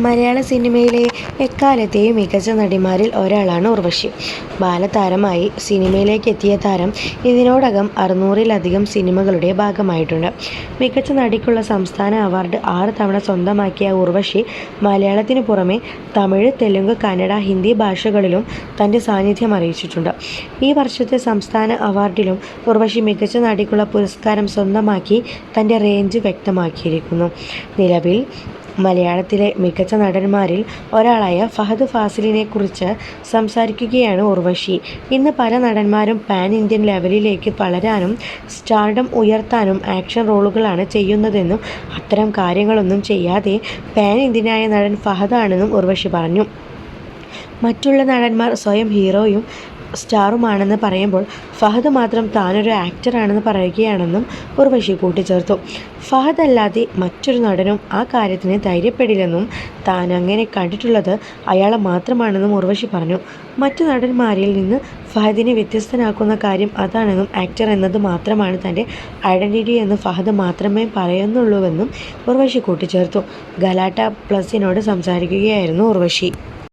മലയാള സിനിമയിലെ എക്കാലത്തെയും മികച്ച നടിമാരിൽ ഒരാളാണ് ഉർവശി. ബാലതാരമായി സിനിമയിലേക്ക് എത്തിയ താരം ഇതിനോടകം അറുന്നൂറിലധികം സിനിമകളുടെ ഭാഗമായിട്ടുണ്ട്. മികച്ച നടിക്കുള്ള സംസ്ഥാന അവാർഡ് ആറ് തവണ സ്വന്തമാക്കിയ ഉർവശി മലയാളത്തിനു പുറമെ തമിഴ്, തെലുങ്ക്, കന്നഡ, ഹിന്ദി ഭാഷകളിലും തന്റെ സാന്നിധ്യം അറിയിച്ചിട്ടുണ്ട്. ഈ വർഷത്തെ സംസ്ഥാന അവാർഡിലും ഉർവശി മികച്ച നടിക്കുള്ള പുരസ്കാരം സ്വന്തമാക്കി തന്റെ റേഞ്ച് വ്യക്തമാക്കിയിരിക്കുന്നു. നിലവിൽ മലയാളത്തിലെ മികച്ച നടന്മാരിൽ ഒരാളായ ഫഹദ് ഫാസിലിനെ കുറിച്ച് സംസാരിക്കുകയാണ് ഉർവശി. ഇന്ന് പല നടന്മാരും പാൻ ഇന്ത്യൻ ലെവലിലേക്ക് വളരാനും സ്റ്റാർഡം ഉയർത്താനും ആക്ഷൻ റോളുകളാണ് ചെയ്യുന്നതെന്നും അത്തരം കാര്യങ്ങളൊന്നും ചെയ്യാതെ പാൻ ഇന്ത്യനായ നടൻ ഫഹദാണെന്നും ഉർവശി പറഞ്ഞു. മറ്റുള്ള നടന്മാർ സ്വയം ഹീറോയും സ്റ്റാറുമാണെന്ന് പറയുമ്പോൾ ഫഹദ് മാത്രം താനൊരു ആക്ടറാണെന്ന് പറയുകയാണെന്നും ഉർവശി കൂട്ടിച്ചേർത്തു. ഫഹദ് അല്ലാതെ മറ്റൊരു നടനും ആ കാര്യത്തിന് ധൈര്യപ്പെടില്ലെന്നും താൻ അങ്ങനെ കണ്ടിട്ടുള്ളത് അയാളെ മാത്രമാണെന്നും ഉർവശി പറഞ്ഞു. മറ്റു നടന്മാരിൽ നിന്ന് ഫഹദിനെ വ്യത്യസ്തനാക്കുന്ന കാര്യം അതാണെന്നും ആക്ടർ എന്നത് മാത്രമാണ് തന്റെ ഐഡന്റിറ്റി എന്ന് ഫഹദ് മാത്രമേ പറയുന്നുള്ളൂവെന്നും ഉർവശി കൂട്ടിച്ചേർത്തു. ഗലാട്ട പ്ലസിനോട് സംസാരിക്കുകയായിരുന്നു ഉർവശി.